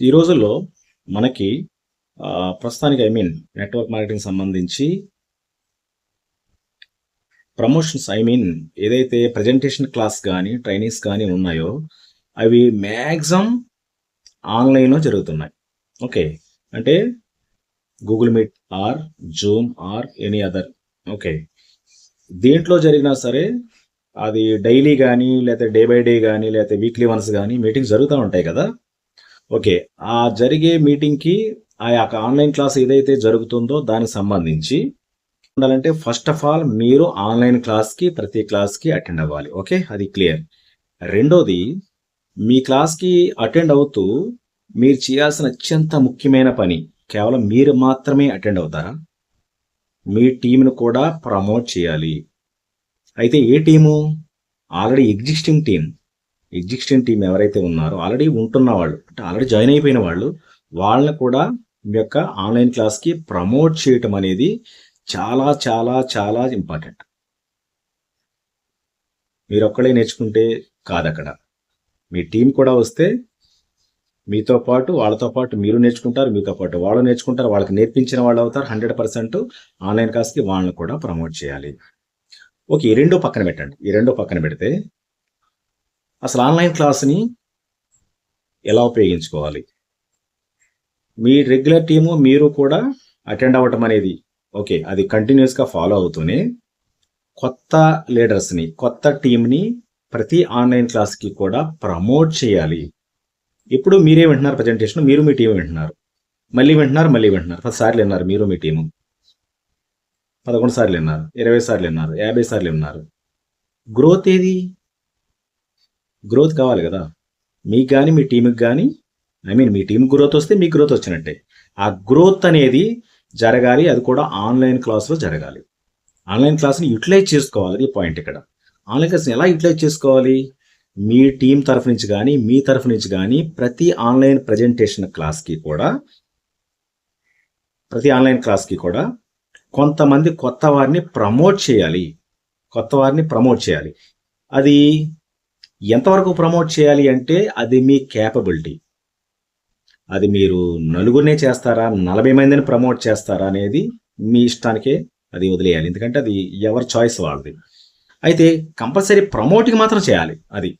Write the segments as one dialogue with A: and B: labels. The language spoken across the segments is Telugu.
A: ఈ రోజుల్లో మనకి ప్రస్తుతానికి ఐ మీన్ నెట్వర్క్ మార్కెటింగ్ సంబంధించి ప్రమోషన్స్ ఐ మీన్ ఏదైతే ప్రజెంటేషన్ క్లాస్ కానీ ట్రైనింగ్స్ కానీ ఉన్నాయో అవి మ్యాక్సిమం ఆన్లైన్లో జరుగుతున్నాయి. ఓకే? అంటే Google Meet or Zoom or any other okay? దీంట్లో జరిగినా సరే అది డైలీ కానీ లేకపోతే డే బై డే కానీ లేకపోతే వీక్లీ వన్స్ కానీ మీటింగ్స్ జరుగుతూ ఉంటాయి కదా. ఓకే. ఆ జరిగే మీటింగ్కి ఆ యొక్క ఆన్లైన్ క్లాస్ ఏదైతే జరుగుతుందో దానికి సంబంధించి ఉండాలంటే ఫస్ట్ ఆఫ్ ఆల్ మీరు ఆన్లైన్ క్లాస్కి ప్రతి క్లాస్కి అటెండ్ అవ్వాలి. ఓకే? అది క్లియర్. రెండోది మీ క్లాస్కి అటెండ్ అవుతూ మీరు చేయాల్సిన అత్యంత ముఖ్యమైన పని కేవలం మీరు మాత్రమే అటెండ్ అవుతారా? మీ టీంను కూడా ప్రమోట్ చేయాలి. అయితే ఏ team? Already existing team existing team ఎవరైతే ఉన్నారో ఆల్రెడీ ఉంటున్న వాళ్ళు అంటే ఆల్రెడీ జాయిన్ అయిపోయిన వాళ్ళు వాళ్ళని కూడా మీ యొక్క ఆన్లైన్ క్లాస్కి ప్రమోట్ చేయటం అనేది చాలా చాలా చాలా ఇంపార్టెంట్. మీరు ఒక్కడే నేర్చుకుంటే కాదు అక్కడ మీ టీం కూడా వస్తే మీతో పాటు వాళ్ళతో పాటు మీరు నేర్చుకుంటారు మీతో పాటు వాళ్ళు నేర్చుకుంటారు వాళ్ళకి నేర్పించిన వాళ్ళు అవుతారు హండ్రెడ్ పర్సెంట్ ఆన్లైన్ క్లాస్కి వాళ్ళని కూడా ప్రమోట్ చేయాలి. ఓకే ఈ రెండో పక్కన పెట్టండి. ఈ రెండో పక్కన పెడితే అసలు ఆన్లైన్ క్లాస్ని ఎలా ఉపయోగించుకోవాలి? మీ రెగ్యులర్ టీము మీరు కూడా అటెండ్ అవ్వటం అనేది ఓకే అది కంటిన్యూస్గా ఫాలో అవుతూనే కొత్త లీడర్స్ని కొత్త టీంని ప్రతి ఆన్లైన్ క్లాస్కి కూడా ప్రమోట్ చేయాలి. ఇప్పుడు మీరే వింటున్నారు ప్రజెంటేషన్ మీరు మీ టీం వింటున్నారు. మళ్ళీ వింటున్నారు మళ్ళీ వింటున్నారు. పది సార్లు విన్నారు మీరు మీ టీము పదకొండు సార్లు విన్నారు ఇరవై సార్లు విన్నారు యాభై సార్లు విన్నారు. గ్రోత్ ఏది? గ్రోత్ కావాలి కదా. మీకు కానీ మీ టీంకి కానీ ఐ మీన్ మీ టీం గ్రోత్ వస్తే మీ గ్రోత్ వచ్చినట్టే. ఆ గ్రోత్ అనేది జరగాలి అది కూడా ఆన్లైన్ క్లాస్లో జరగాలి. ఆన్లైన్ క్లాస్ని యూటిలైజ్ చేసుకోవాలి పాయింట్ ఇక్కడ. ఆన్లైన్ క్లాస్ని ఎలా యూటిలైజ్ చేసుకోవాలి? మీ టీం తరఫు నుంచి కానీ మీ తరఫు నుంచి కానీ ప్రతి ఆన్లైన్ ప్రజెంటేషన్ క్లాస్కి కూడా ప్రతి ఆన్లైన్ క్లాస్కి కూడా కొంతమంది కొత్త వారిని ప్రమోట్ చేయాలి. కొత్త వారిని ప్రమోట్ చేయాలి. అది ఎంతవరకు ప్రమోట్ చేయాలి అంటే అది మీ క్యాపబిలిటీ అది మీరు నలుగురినే చేస్తారా నలభై మందిని ప్రమోట్ చేస్తారా అనేది మీ ఇష్టానికే అది వదిలేయాలి. ఎందుకంటే అది ఎవరి చాయిస్ వాళ్ళది. అయితే కంపల్సరీ ప్రమోటింగ్ మాత్రం చేయాలి అది.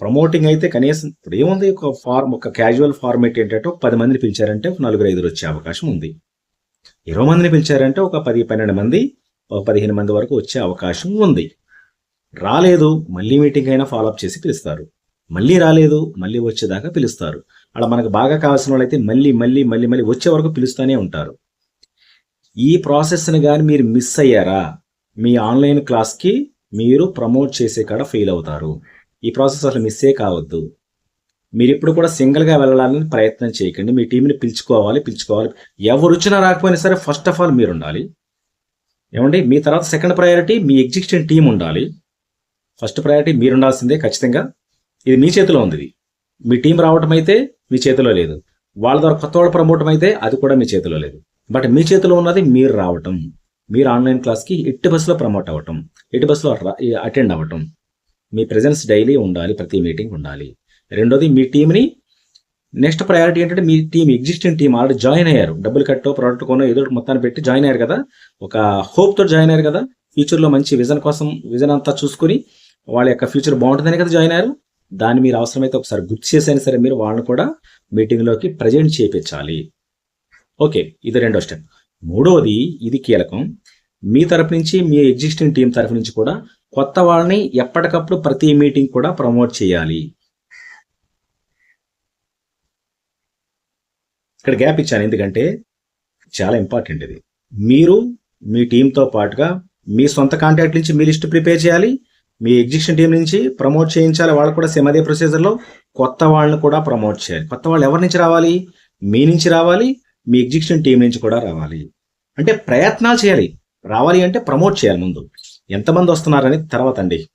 A: ప్రమోటింగ్ అయితే కనీసం ఇప్పుడు ఏముంది ఒక ఫార్మ్ ఒక క్యాజువల్ ఫార్మేట్ ఏంటంటే ఒక పది మందిని పిలిచారంటే ఒక నలుగురు ఐదుగురు వచ్చే అవకాశం ఉంది. ఇరవై మందిని పిలిచారంటే ఒక పది పన్నెండు మంది ఒక పదిహేను మంది వరకు వచ్చే అవకాశం ఉంది. రాలేదు మళ్ళీ మీటింగ్ అయినా ఫాలోఅప్ చేసి పిలుస్తారు. మళ్ళీ రాలేదు మళ్ళీ వచ్చేదాకా పిలుస్తారు. అలా మనకు బాగా కావాల్సిన వాళ్ళైతే మళ్ళీ మళ్ళీ మళ్ళీ మళ్ళీ వచ్చే వరకు పిలుస్తూనే ఉంటారు. ఈ ప్రాసెస్ని కానీ మీరు మిస్ అయ్యారా? మీ ఆన్లైన్ క్లాస్కి మీరు ప్రమోట్ చేసే కాడ ఫెయిల్ అవుతారు. ఈ ప్రాసెస్ అసలు మిస్సే కావద్దు. మీరు ఇప్పుడు కూడా సింగిల్గా వెళ్ళాలని ప్రయత్నం చేయకండి. మీ టీంని పిలుచుకోవాలి పిలుచుకోవాలి. ఎవరు వచ్చినా రాకపోయినా సరే ఫస్ట్ ఆఫ్ ఆల్ మీరు ఉండాలి. ఏమండి? మీ తర్వాత సెకండ్ ప్రయారిటీ మీ ఎగ్జిస్టింగ్ టీం ఉండాలి. ఫస్ట్ ప్రయారిటీ మీరు ఉండాల్సిందే ఖచ్చితంగా. ఇది మీ చేతిలో ఉంది ఇది. మీ టీం రావటం అయితే మీ చేతిలో లేదు. వాళ్ళ ద్వారా కొత్త వాళ్ళు ప్రమోట్ అయితే అది కూడా మీ చేతిలో లేదు. బట్ మీ చేతిలో ఉన్నది మీరు రావటం. మీరు ఆన్లైన్ క్లాస్కి ఎట్టి బస్సులో ప్రమోట్ అవ్వటం. ఎట్టి బస్సులో అటెండ్ అవ్వటం. మీ ప్రెజెన్స్ డైలీ ఉండాలి. ప్రతి మీటింగ్ ఉండాలి. రెండోది మీ టీంని నెక్స్ట్ ప్రయారిటీ ఏంటంటే మీ team existing team already join అయ్యారు. డబ్బులు కట్టో ప్రోడక్ట్ కొనో ఏదో ఒకటి మొత్తాన్ని పెట్టి జాయిన్ అయ్యారు కదా. ఒక హోప్తో జాయిన్ అయ్యారు కదా. ఫ్యూచర్లో మంచి విజన్ కోసం విజన్ అంతా చూసుకుని వాళ్ళ యొక్క ఫ్యూచర్ బాగుంటుందని కదా జాయిన్ అయ్యారు? దాన్ని మీరు అవసరమైతే ఒకసారి గుర్తు చేసైనా సరే మీరు వాళ్ళని కూడా మీటింగ్లోకి ప్రజెంట్ చేయించాలి ఓకే ఇది రెండో స్టెప్ మూడవది ఇది కీలకం. మీ తరపు నుంచి మీ ఎగ్జిస్టింగ్ టీం తరఫు నుంచి కూడా కొత్త వాళ్ళని ఎప్పటికప్పుడు ప్రతి మీటింగ్ కూడా ప్రమోట్ చేయాలి. ఇక్కడ గ్యాప్ ఇచ్చాను ఎందుకంటే చాలా ఇంపార్టెంట్ ఇది. మీరు మీ టీంతో పాటుగా మీ సొంత కాంటాక్ట్ నుంచి మీ లిస్ట్ ప్రిపేర్ చేయాలి. మీ ఎగ్జిస్టింగ్ టీం నుంచి ప్రమోట్ చేయించాలి. వాళ్ళు కూడా సేమ్ అదే ప్రొసీజర్లో కొత్త వాళ్ళని కూడా ప్రమోట్ చేయాలి. కొత్త వాళ్ళు ఎవరి నుంచి రావాలి? మీ నుంచి రావాలి. మీ ఎగ్జిక్యూషన్ టీం నుంచి కూడా రావాలి. అంటే ప్రయత్నాలు చేయాలి. రావాలి అంటే ప్రమోట్ చేయాలి ముందు. ఎంతమంది వస్తున్నారని తర్వాత అండి.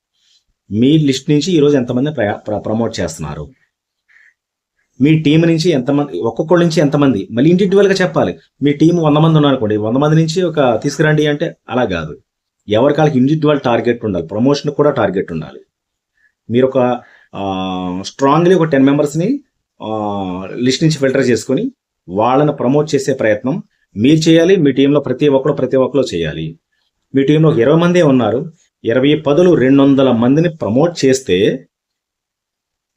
A: మీ లిస్ట్ నుంచి ఈరోజు ఎంతమంది ప్రయా- ప్ర- ప్రమోట్ చేస్తున్నారు? మీ టీం నుంచి ఎంతమంది ఒక్కొక్కళ్ళ నుంచి ఎంతమంది? మళ్ళీ ఇండివిజువల్గా చెప్పాలి. మీ టీం వంద మంది ఉన్నారనుకోండి. వంద మంది నుంచి ఒక తీసుకురండి అంటే అలా కాదు. ఎవరికాళ్ళకి ఇండివిజువల్ టార్గెట్ ఉండాలి. ప్రమోషన్ కూడా టార్గెట్ ఉండాలి. మీరు ఒక స్ట్రాంగ్లీ ఒక టెన్ మెంబర్స్ని లిస్ట్ నుంచి ఫిల్టర్ చేసుకొని వాళ్ళని ప్రమోట్ చేసే ప్రయత్నం మీరు చేయాలి మీ టీంలో ప్రతి ఒక్కరు ప్రతి ఒక్కరు చేయాలి. మీ టీంలో ఇరవై మందే ఉన్నారు. ఇరవై పదులు రెండు వందల మందిని ప్రమోట్ చేస్తే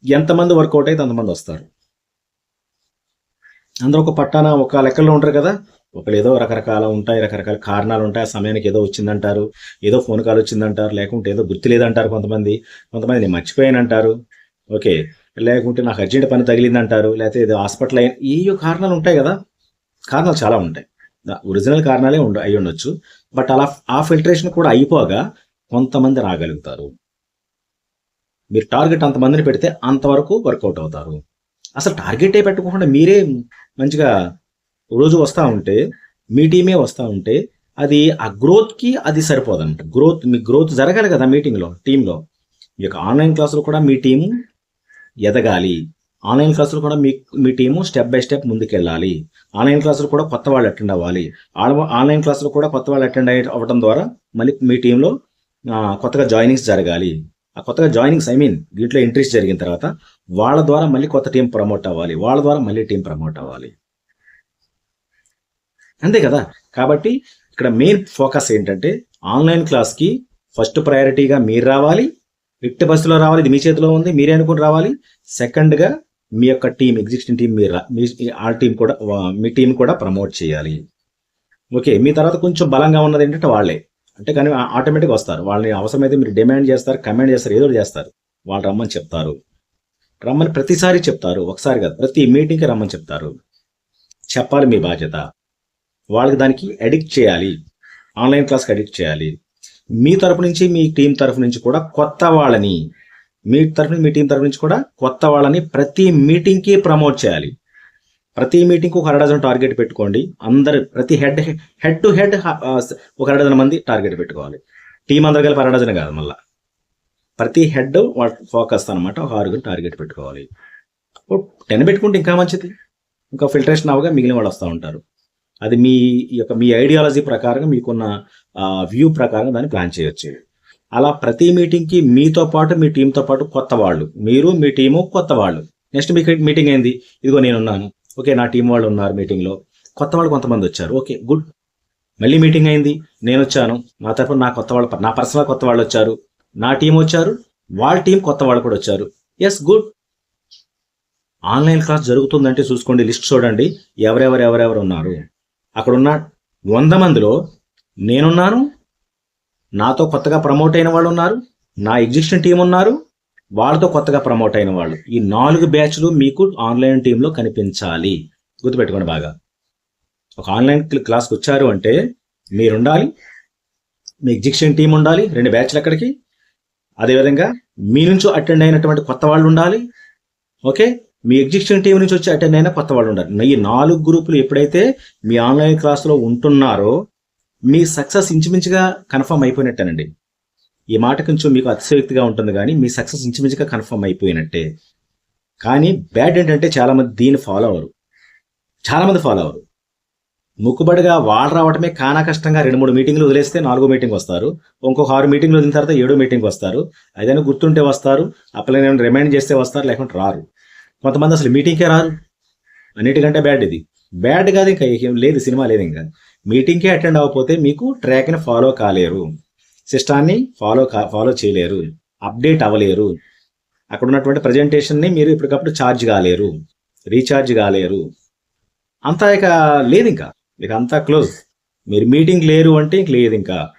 A: ఎంతమంది వర్కౌట్ అయితే అంతమంది వస్తారు. అందరూ ఒక పట్టాన ఒక లెక్కల్లో ఉంటారు కదా ఒకళ్ళు ఏదో రకరకాల ఉంటాయి రకరకాల కారణాలు ఉంటాయి. ఆ సమయానికి ఏదో వచ్చిందంటారు ఏదో ఫోన్ కాల్ వచ్చిందంటారు లేకుంటే ఏదో గుర్తు లేదంటారు కొంతమంది. కొంతమంది నేను మర్చిపోయానంటారు. ఓకే. లేకుంటే నాకు అర్జెంట్ పని తగిలిందంటారు లేకపోతే ఏదో హాస్పిటల్ అయిన ఈ కారణాలు ఉంటాయి కదా. కారణాలు చాలా ఉంటాయి. ఒరిజినల్ కారణాలే ఉండ అయి ఉండొచ్చు. బట్ అలా ఆ ఫిల్టరేషన్ కూడా అయిపోగా కొంతమంది రాగలుగుతారు. మీరు టార్గెట్ అంతమందిని పెడితే అంతవరకు వర్కౌట్ అవుతారు. అసలు టార్గెటే పెట్టుకోకుండా మీరే మంచిగా రోజు వస్తూ ఉంటే మీ టీమే వస్తూ ఉంటే అది ఆ గ్రోత్కి అది సరిపోదన్నమాట. గ్రోత్ మీ గ్రోత్ జరగాలి కదా మీటింగ్లో టీంలో మీ యొక్క ఆన్లైన్ క్లాసులు కూడా మీ టీం ఎదగాలి. ఆన్లైన్ క్లాసులు కూడా మీ మీ టీము స్టెప్ బై స్టెప్ ముందుకెళ్ళాలి. ఆన్లైన్ క్లాసులు కూడా కొత్త వాళ్ళు అటెండ్ అవ్వాలి. ఆన్లైన్ క్లాసులు కూడా కొత్త వాళ్ళు అటెండ్ అయ్యి అవ్వడం ద్వారా మళ్ళీ మీ టీంలో కొత్తగా జాయినింగ్స్ జరగాలి. ఆ కొత్తగా జాయినింగ్స్ ఐ మీన్ దీంట్లో ఇంట్రెస్ట్ జరిగిన తర్వాత వాళ్ళ ద్వారా మళ్ళీ కొత్త టీం ప్రమోట్ అవ్వాలి. వాళ్ళ ద్వారా మళ్ళీ టీం ప్రమోట్ అవ్వాలి. అంతే కదా? కాబట్టి ఇక్కడ మెయిన్ ఫోకస్ ఏంటంటే ఆన్లైన్ క్లాస్కి ఫస్ట్ ప్రయారిటీగా మీరు రావాలి రిక్ట్ బస్సులో రావాలి ఇది మీ చేతిలో ఉంది మీరే అనుకుని రావాలి. సెకండ్గా మీ యొక్క టీం ఎగ్జిస్టింగ్ టీం మీరు రా- మీ ఆ టీం కూడా మీ టీం కూడా ప్రమోట్ చేయాలి. ఓకే మీ తర్వాత కొంచెం బలంగా ఉన్నది ఏంటంటే వాళ్ళే. అంటే కానీ ఆటోమేటిక్గా వస్తారు. వాళ్ళని అవసరమైతే మీరు డిమాండ్ చేస్తారు కమాండ్ చేస్తారు ఏదో చేస్తారు. వాళ్ళు రమ్మని చెప్తారు. రమ్మని ప్రతిసారి చెప్తారు. ఒకసారి కాదు ప్రతి మీటింగ్కి రమ్మని చెప్తారు. చెప్పాలి మీ బాధ్యత. వాళ్ళకి దానికి అడిక్ట్ చేయాలి. ఆన్లైన్ క్లాస్కి అడిక్ట్ చేయాలి. మీ తరపు నుంచి మీ టీం తరపు నుంచి కూడా కొత్త వాళ్ళని మీ తరఫు మీ టీం తరఫు నుంచి కూడా కొత్త వాళ్ళని ప్రతి మీటింగ్కి ప్రమోట్ చేయాలి. ప్రతి మీటింగ్కి ఒక అరడజన్ టార్గెట్ పెట్టుకోండి. అందరు ప్రతి హెడ్ హెడ్ టు హెడ్ ఒక అరడజన్ మంది టార్గెట్ పెట్టుకోవాలి. టీం అందరు కలిపి అరడజన్ కాదు మళ్ళా. ప్రతి హెడ్ ఫోకస్ అనమాట ఒక ఆరుగురు టార్గెట్ పెట్టుకోవాలి. టెన్ పెట్టుకుంటే ఇంకా మంచిది. ఇంకా ఫిల్టరేషన్ అవగా మిగిలిన వాళ్ళు వస్తూ ఉంటారు. అది మీ యొక్క మీ ఐడియాలజీ ప్రకారంగా మీకున్న వ్యూ ప్రకారం దాన్ని ప్లాన్ చేయొచ్చు. అలా ప్రతి మీటింగ్కి మీతో పాటు మీ టీంతో పాటు కొత్త వాళ్ళు. మీరు మీ టీము కొత్త వాళ్ళు. నెక్స్ట్ మీకు మీటింగ్ అయింది ఇదిగో నేను ఉన్నాను ఓకే నా టీం వాళ్ళు ఉన్నారు మీటింగ్లో కొత్త వాళ్ళు కొంతమంది వచ్చారు. Okay good. మళ్ళీ మీటింగ్ అయింది. నేను వచ్చాను. నా తరపున నా కొత్త వాళ్ళు నా పర్సనల్ కొత్త వాళ్ళు వచ్చారు. నా టీం వచ్చారు. వాళ్ళ టీం కొత్త వాళ్ళు కూడా వచ్చారు. ఎస్ గుడ్ ఆన్లైన్ క్లాస్ జరుగుతుందంటే చూసుకోండి లిస్ట్ చూడండి. ఎవరెవరు ఎవరెవరు ఉన్నారు? అక్కడున్న వంద మందిలో నేనున్నాను నాతో కొత్తగా ప్రమోట్ అయిన వాళ్ళు ఉన్నారు నా ఎగ్జిస్టింగ్ టీం ఉన్నారు వాళ్ళతో కొత్తగా ప్రమోట్ అయిన వాళ్ళు. ఈ నాలుగు బ్యాచ్లు మీకు ఆన్లైన్ టీంలో కనిపించాలి. గుర్తుపెట్టుకోండి బాగా. ఒక ఆన్లైన్ క్లాస్కి వచ్చారు అంటే మీరు ఉండాలి మీ ఎగ్జిక్షన్ టీం ఉండాలి రెండు బ్యాచ్లు అక్కడికి. అదేవిధంగా మీ నుంచి అటెండ్ అయినటువంటి కొత్త వాళ్ళు ఉండాలి ఓకే? మీ ఎగ్జిస్టింగ్ టీం నుంచి వచ్చి అటెండ్ అయినా కొత్త వాళ్ళు ఉంటారు ఈ నాలుగు గ్రూపులు ఎప్పుడైతే మీ ఆన్లైన్ క్లాస్లో ఉంటున్నారో మీ సక్సెస్ ఇంచుమించుగా కన్ఫర్మ్ అయిపోయినట్టేనండి. ఈ మాట కొంచెం మీకు అతిశయోక్తిగా ఉంటుంది కానీ మీ సక్సెస్ ఇంచుమించుగా కన్ఫర్మ్ అయిపోయినట్టే. కానీ బ్యాడ్ ఏంటంటే చాలామంది దీన్ని ఫాలో అవరు చాలామంది ఫాలో అవ్వరు. ముక్కుబడిగా వాళ్ళు రావటమే కానా కష్టంగా రెండు మూడు మీటింగ్లు వదిలేస్తే నాలుగో మీటింగ్ వస్తారు. ఇంకొక ఆరు మీటింగ్లు వదిలిన తర్వాత ఏడో మీటింగ్ వస్తారు. అదైనా గుర్తుంటే వస్తారు. అప్పుడు రిమైండ్ చేస్తే వస్తారు లేకుంటే రారు. కొంతమంది అసలు మీటింగ్కే రారు. అన్నిటికంటే బ్యాడ్ ఇది. బ్యాడ్ కాదు ఇంకా ఏం లేదు సినిమా లేదు ఇంకా. మీటింగ్కే అటెండ్ అవ్వకపోతే మీకు ట్రాక్ని ఫాలో కాలేరు. సిస్టాన్ని ఫాలో కా ఫాలో చేయలేరు. అప్డేట్ అవ్వలేరు. అక్కడ ఉన్నటువంటి ప్రజెంటేషన్ని మీరు ఇప్పటికప్పుడు ఛార్జ్ కాలేరు. రీఛార్జ్ కాలేరు. అంతా ఇక లేదు ఇంకా. ఇక అంతా క్లోజ్ మీరు మీటింగ్ లేరు అంటే ఇంక లేదు ఇంకా.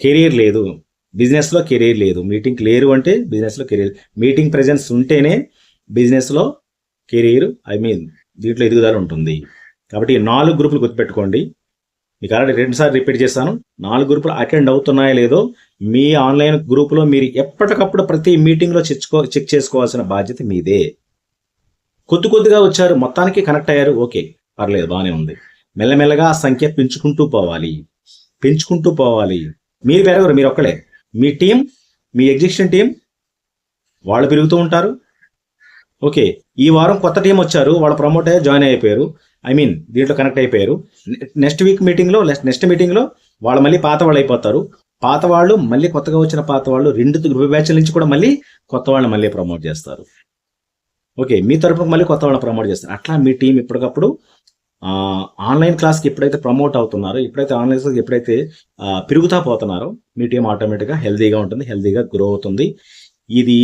A: కెరీర్ లేదు. బిజినెస్లో కెరీర్ లేదు. మీటింగ్ లేరు అంటే బిజినెస్లో కెరీర్ మీటింగ్ ప్రెజెన్స్ ఉంటేనే బిజినెస్లో కెరీర్ ఐ మీన్ దీంట్లో ఎదుగుదల ఉంటుంది. కాబట్టి నాలుగు గ్రూపులు గుర్తుపెట్టుకోండి. మీకు ఆల్రెడీ రెండుసార్లు రిపీట్ చేస్తాను నాలుగు గ్రూపులు అటెండ్ అవుతున్నాయో లేదో మీ ఆన్లైన్ గ్రూపులో మీరు ఎప్పటికప్పుడు ప్రతి మీటింగ్లో చెచ్చుకో చెక్ చేసుకోవాల్సిన బాధ్యత మీదే. కొద్ది కొద్దిగా వచ్చారు మొత్తానికి కనెక్ట్ అయ్యారు ఓకే. పర్లేదు బాగానే ఉంది. మెల్లమెల్లగా ఆ సంఖ్య పెంచుకుంటూ పోవాలి. పెంచుకుంటూ పోవాలి. మీరు పెరగరు మీరు ఒక్కడే మీ టీం మీ ఎగ్జిస్టింగ్ టీం వాళ్ళు పెరుగుతూ ఉంటారు. ఓకే ఈ వారం కొత్త టీం వచ్చారు వాళ్ళు ప్రమోట్ అయ్యి జాయిన్ అయిపోయారు. ఐ మీన్ దీంట్లో కనెక్ట్ అయిపోయారు. నెక్స్ట్ వీక్ మీటింగ్లో నెక్స్ట్ మీటింగ్లో వాళ్ళు మళ్ళీ పాత వాళ్ళు అయిపోతారు. పాత వాళ్ళు మళ్ళీ కొత్తగా వచ్చిన పాత వాళ్ళు రెండు గ్రూప్ బ్యాచ్ల నుంచి కూడా మళ్ళీ కొత్త వాళ్ళని మళ్ళీ ప్రమోట్ చేస్తారు. ఓకే మీ తరపున మళ్ళీ కొత్త వాళ్ళని ప్రమోట్ చేస్తారు. అట్లా మీ టీం ఎప్పటికప్పుడు ఆన్లైన్ క్లాస్కి ఎప్పుడైతే ప్రమోట్ అవుతున్నారో ఎప్పుడైతే ఆన్లైన్ క్లాస్కి ఎప్పుడైతే పెరుగుతా పోతున్నారో మీ టీం ఆటోమేటిక్గా హెల్దీగా ఉంటుంది హెల్దీగా గ్రో అవుతుంది. ఇది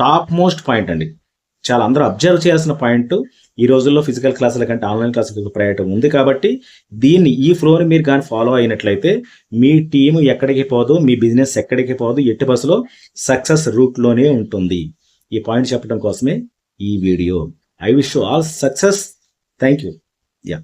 A: టాప్ మోస్ట్ పాయింట్ అండి. చాలా అందరూ అబ్జర్వ్ చేయాల్సిన పాయింట్. ఈ రోజుల్లో ఫిజికల్ క్లాసుల కంటే ఆన్లైన్ క్లాసులకు ప్రయాణం ఉంది కాబట్టి దీన్ని ఈ ఫ్లోని మీరు కానీ ఫాలో అయినట్లయితే మీ టీం ఎక్కడికి పోదు మీ బిజినెస్ ఎక్కడికి పోదు ఎట్టి బస్సులో సక్సెస్ రూట్లోనే ఉంటుంది. ఈ పాయింట్ చెప్పడం కోసమే ఈ video. I wish all success. Thank you. Yeah.